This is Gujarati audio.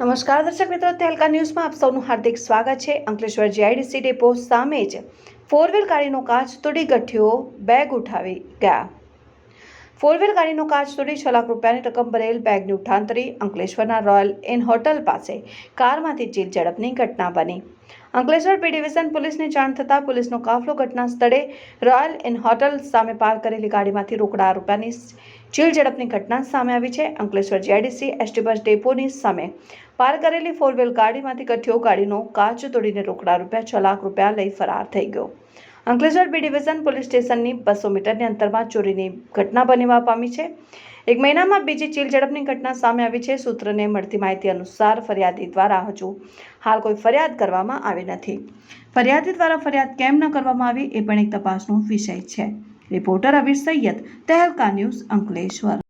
નમસ્કાર દર્શક મિત્રો તેલકા ન્યૂઝમાં આપ સૌનું હાર્દિક સ્વાગત છે. અંકલેશ્વર જીઆઈડીસી ડેપો સામે જ ફોર વ્હીલ ગાડીનો કાચ તોડી ગઠ્ઠીઓ બેગ ઉઠાવી ગયા. ફોર વ્હીલ ગાડીનો કાચ તોડી છ લાખ રૂપિયાની રકમ ભરેલ બેગની ઉઠાંતરી અંકલેશ્વરના રોયલ એન હોટલ પાસે. કારમાંથી ચીલ ઝડપની ઘટના બની. અંકલેશ્વર પી ડિવિઝન પોલીસને જાણ થતાં પોલીસનો કાફલો ઘટના સ્થળે રોયલ ઇન હોટલ સામે પાર કરેલી ગાડીમાંથી રોકડા રૂપિયાની ચીલ ઝડપની ઘટના સામે આવી છે. અંકલેશ્વર જીઆઈડીસી એસટી બસ ડેપોની સામે પાર કરેલી ફોર વ્હીલ ગાડીમાંથી કઠિયો ગાડીનો કાચ તોડીને રોકડા રૂપિયા છ લાખ રૂપિયા લઈ ફરાર થઈ ગયો. અંકલેશ્વર બી ડિવિઝન પોલીસ સ્ટેશનની બસો મીટરની અંતરમાં ચોરીની ઘટના બનવા પામી છે. એક મહિનામાં બીજી ચીલ ઝડપની ઘટના સામે આવી છે. સૂત્રને મળતી માહિતી અનુસાર ફરિયાદી દ્વારા હજુ હાલ કોઈ ફરિયાદ કરવામાં આવી નથી. ફરિયાદી દ્વારા ફરિયાદ કેમ ન કરવામાં આવી એ પણ એક તપાસનો વિષય છે. Reporter Abhir Saiyed, Tehelka news Ankleshwar.